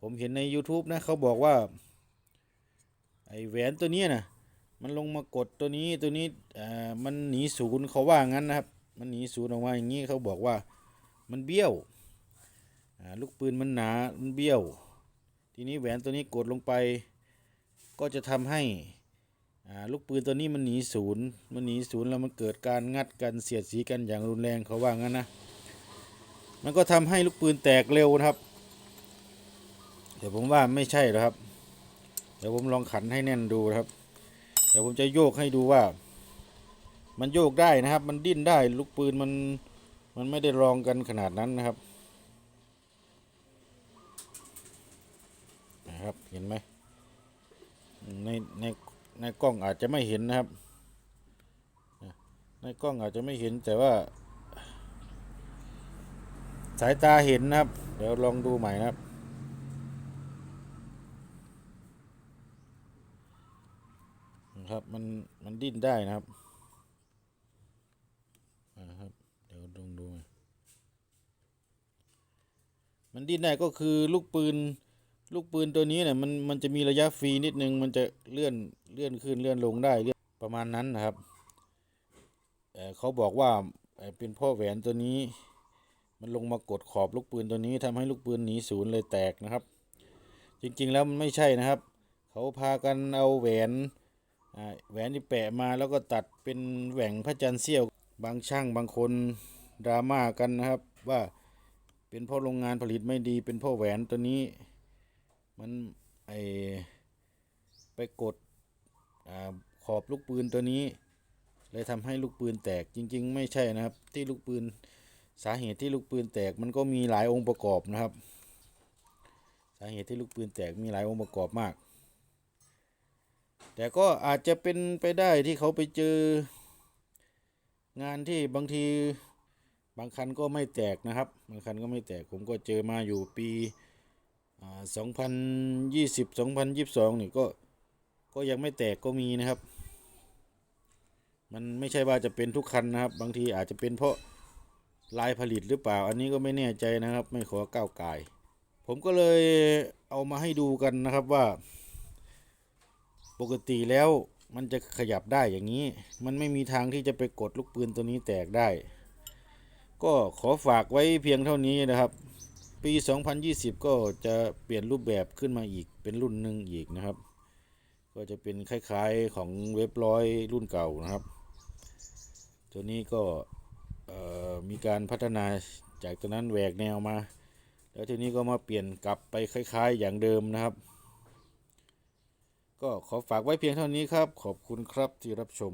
ผมเห็นใน YouTube นะเขาบอกว่า ไอ้แหวนตัวนี้นะมันลงมากดตัวนี้ตัวนี้อ่ามันหนีศูนย์เขาว่างั้นนะครับ มันหนีศูนย์ออกมาอย่างนี้เขาบอกว่ามันเบี้ยวอ่าลูกปืนมันหนามันเบี้ยว ทีนี้แหวนตัวนี้กดลงไป ก็จะทำให้อ่าลูกปืนตัวนี้มันหนีศูนย์มันหนีศูนย์แล้วมันเกิดการงัดกันเสียดสีกันอย่างรุนแรงเขาว่างั้นนะมันก็ทำให้ลูกปืนแตกเร็วนะครับ เดี๋ยวผมว่าไม่ใช่หรอกครับ เดี๋ยวผมลองขันให้แน่นดูครับ เดี๋ยวผมจะโยกให้ดูว่า มันโยกได้นะครับ มันดิ้นได้ลูกปืนมันมันไม่ได้รองกันขนาดนั้นนะครับนะครับเห็นไหมในในในกล้องอาจจะไม่เห็นนะครับ ในกล้องอาจจะไม่เห็นแต่ว่า สายตาเห็นนะครับ เดี๋ยวลองดูใหม่นะครับ นะครับมันมันดิ้นได้นะครับอ่าครับเดี๋ยวลองดู มันดิ้นได้ก็คือลูกปืนลูกปืนตัวนี้เนี่ยมันมันจะมีระยะฟรีนิดนึงมันจะเลื่อนเลื่อนขึ้นเลื่อนลงได้เลื่อนประมาณนั้นนะครับเอ่อเขาบอกว่าเออเป็นพ่อแหวนตัวนี้ มันลงมากดขอบลูกปืนตัวนี้ทำให้ลูกปืนหนีศูนย์เลยแตกนะครับ จริงๆแล้วมันไม่ใช่นะครับ เขาพากันเอาแหวน แหวนที่แปะมาแล้วก็ตัดเป็นแหว่งพระจันทร์เสี้ยว บางช่างบางคนดราม่ากันนะครับ ว่าเป็นเพราะโรงงานผลิตไม่ดี เป็นเพราะแหวนตัวนี้ มันไอไปกดอขอบลูกปืนตัวนี้ เลยทำให้ลูกปืนแตกจริง ๆ ไม่ใช่นะครับ ที่ลูกปืนสาเหตุที่ลูกปืนแตกมันก็มีหลายองค์ประกอบนะครับ สาเหตุที่ลูกปืนแตกมีหลายองค์ประกอบมาก แต่ก็อาจจะเป็นไปได้ที่เขาไปเจองานที่บางทีบางคันก็ไม่แตกนะครับ บางคันก็ไม่แตกผมก็เจอมาอยู่ปีสองพันยี่สิบสองพันยี่สิบสองนี่ก็ก็ยังไม่แตกก็มีนะครับ มันไม่ใช่ว่าจะเป็นทุกคันนะครับ บางทีอาจจะเป็นเพราะลายผลิตหรือเปล่า อันนี้ก็ไม่แน่ใจนะครับ ไม่ขอก้าวไก่ายผมก็เลยเอามาให้ดูกันนะครับว่า ปกติแล้วมันจะขยับได้อย่างนี้ มันไม่มีทางที่จะไปกดลูกปืนตัวนี้แตกได้ ก็ขอฝากไว้เพียงเท่านี้นะครับ ปี 2020 ก็จะเปลี่ยนรูปแบบขึ้นมาอีกเป็นรุ่นหนึ่งอีกนะครับ ก็จะเป็นคล้ายๆของเว็บร้อยรุ่นเก่านะครับ ตัวนี้ก็มีการพัฒนาจากตัวนั้นแหวกแนวมา แล้วทีนี้ก็มาเปลี่ยนกลับไปคล้าย ๆ อย่างเดิมนะครับ ก็ขอฝากไว้เพียงเท่านี้ครับ ขอบคุณครับที่รับชม